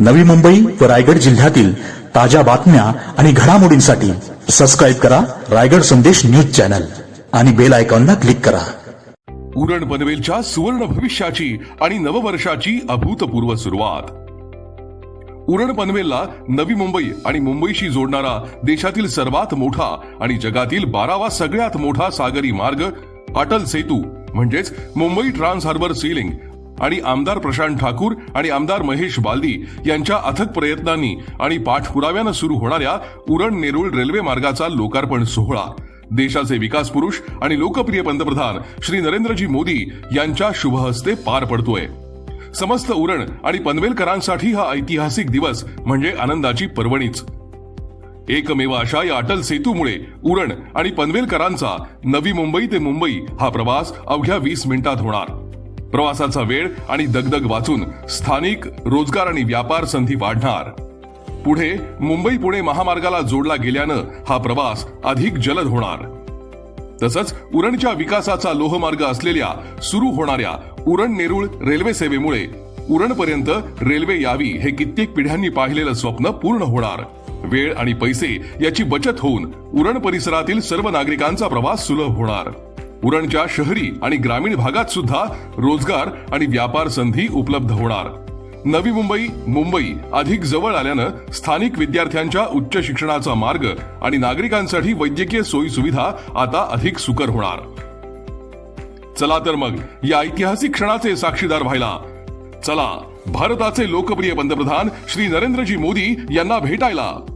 नवी मुंबई व रायगड जिल्ह्यातील ताज्या बातम्या आणि घडामोडींसाठी सबस्क्राईब करा रायगड संदेश न्यूज चॅनल आणि बेल आयकॉनला क्लिक करा. उरण पनवेलच्या सुवर्ण भविष्याची आणि नववर्षाची अभूतपूर्व सुरुवात. उरण पनवेलला नवी मुंबई आणि मुंबईशी जोडणारा देशातील सर्वात मोठा आणि जगातील बारावा सगळ्यात मोठा सागरी मार्ग अटल सेतू म्हणजेच मुंबई ट्रान्स हार्बर सीलिंग आणि आमदार प्रशांत ठाकूर आणि आमदार महेश बालदी यांच्या अथक प्रयत्नांनी आणि पाठपुराव्यानं सुरू होणाऱ्या उरण नेरुळ रेल्वे मार्गाचा लोकार्पण सोहळा. देशाचे विकास पुरुष आणि लोकप्रिय पंतप्रधान श्री नरेंद्रजी मोदी यांच्या शुभहस्ते पार पडतोय. समस्त उरण आणि पनवेलकरांसाठी हा ऐतिहासिक दिवस म्हणजे आनंदाची पर्वणीच. एकमेव अशा या अटल सेतूमुळे उरण आणि पनवेलकरांचा नवी मुंबई ते मुंबई हा प्रवास अवघ्या वीस मिनिटात होणार. प्रवासाचा वेळ आणि दगदग वाचून स्थानिक रोजगार आणि व्यापार संधी वाढणार. पुढे मुंबई पुणे महामार्गाला जोडला गेल्यानं हा प्रवास अधिक जलद होणार. तसंच उरणच्या विकासाचा लोहमार्ग असलेल्या सुरू होणाऱ्या उरण नेरुळ रेल्वे सेवेमुळे उरणपर्यंत रेल्वे यावी हे कित्येक पिढ्यांनी पाहिलेलं स्वप्न पूर्ण होणार. वेळ आणि पैसे याची बचत होऊन उरण परिसरातील सर्व नागरिकांचा प्रवास सुलभ होणार. उरणच्या शहरी आणि ग्रामीण भागात सुद्धा रोजगार आणि व्यापार संधी उपलब्ध होणार. नवी मुंबई मुंबई अधिक जवळ आल्यानं स्थानिक विद्यार्थ्यांच्या उच्च शिक्षणाचा मार्ग आणि नागरिकांसाठी वैद्यकीय सोयी सुविधा आता अधिक सुकर होणार. चला तर मग या ऐतिहासिक क्षणाचे साक्षीदार व्हायला. चला भारताचे लोकप्रिय पंतप्रधान श्री नरेंद्रजी मोदी यांना भेटायला.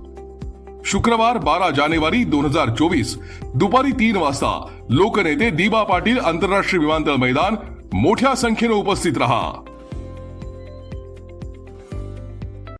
शुक्रवार बारा जानेवारी दोन हजार चोवीस दुपारी तीन वाजता लोकनेते दिबा पाटील आंतरराष्ट्रीय विमानतळ मैदान मोठ्या संख्येनं उपस्थित रहा.